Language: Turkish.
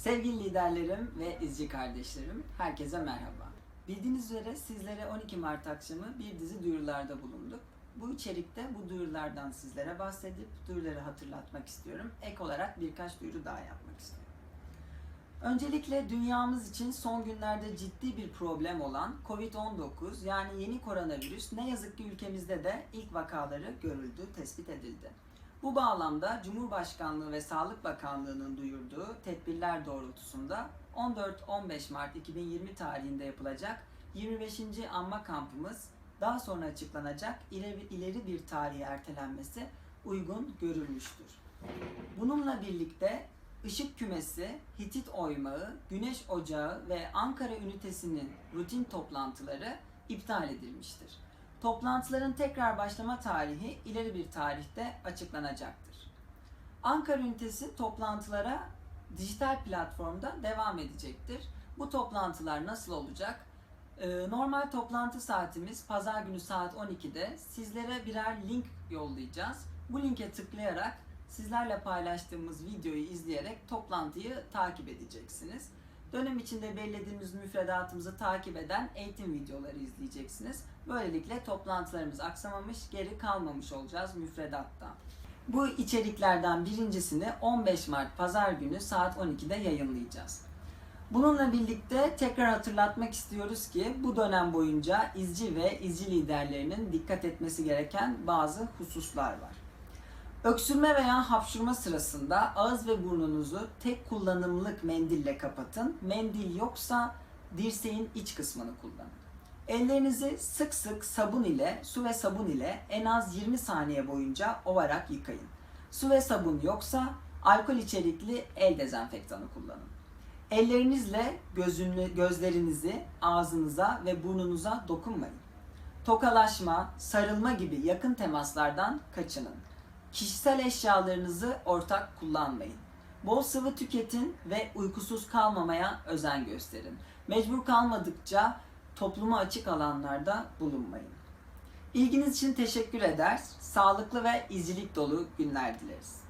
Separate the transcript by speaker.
Speaker 1: Sevgili liderlerim ve izci kardeşlerim, herkese merhaba. Bildiğiniz üzere sizlere 12 Mart akşamı bir dizi duyurularda bulunduk. Bu içerikte bu duyurulardan sizlere bahsedip duyuruları hatırlatmak istiyorum. Ek olarak birkaç duyuru daha yapmak istiyorum. Öncelikle dünyamız için son günlerde ciddi bir problem olan Covid-19 yani yeni koronavirüs ne yazık ki ülkemizde de ilk vakaları görüldü, tespit edildi. Bu bağlamda Cumhurbaşkanlığı ve Sağlık Bakanlığı'nın duyurduğu tedbirler doğrultusunda 14-15 Mart 2020 tarihinde yapılacak 25. anma kampımız daha sonra açıklanacak ileri, bir tarihe ertelenmesi uygun görülmüştür. Bununla birlikte Işık Kümesi, Hitit Oymağı, Güneş Ocağı ve Ankara ünitesinin rutin toplantıları iptal edilmiştir. Toplantıların tekrar başlama tarihi ileri bir tarihte açıklanacaktır. Ankara ünitesi toplantılara dijital platformda devam edecektir. Bu toplantılar nasıl olacak? Ee, Normal toplantı saatimiz pazar günü saat 12'de sizlere birer link yollayacağız. Bu linke tıklayarak sizlerle paylaştığımız videoyu izleyerek toplantıyı takip edeceksiniz. Dönem içinde belirlediğimiz müfredatımızı takip eden eğitim videoları izleyeceksiniz. Böylelikle toplantılarımız aksamamış, geri kalmamış olacağız müfredatta. Bu içeriklerden birincisini 15 Mart Pazar günü saat 12'de yayınlayacağız. Bununla birlikte tekrar hatırlatmak istiyoruz ki bu dönem boyunca izci ve izci liderlerinin dikkat etmesi gereken bazı hususlar var. Öksürme veya hapşurma sırasında ağız ve burnunuzu tek kullanımlık mendille kapatın. Mendil yoksa dirseğin iç kısmını kullanın. Ellerinizi sık sık sabun ile, su ve sabun ile en az 20 saniye boyunca ovarak yıkayın. Su ve sabun yoksa alkol içerikli el dezenfektanı kullanın. Ellerinizle gözünü, gözlerinizi ağzınıza ve burnunuza dokunmayın. Tokalaşma, sarılma gibi yakın temaslardan kaçının. Kişisel eşyalarınızı ortak kullanmayın. Bol sıvı tüketin ve uykusuz kalmamaya özen gösterin. Mecbur kalmadıkça topluma açık alanlarda bulunmayın. İlginiz için teşekkür eder. Sağlıklı ve izcilik dolu günler dileriz.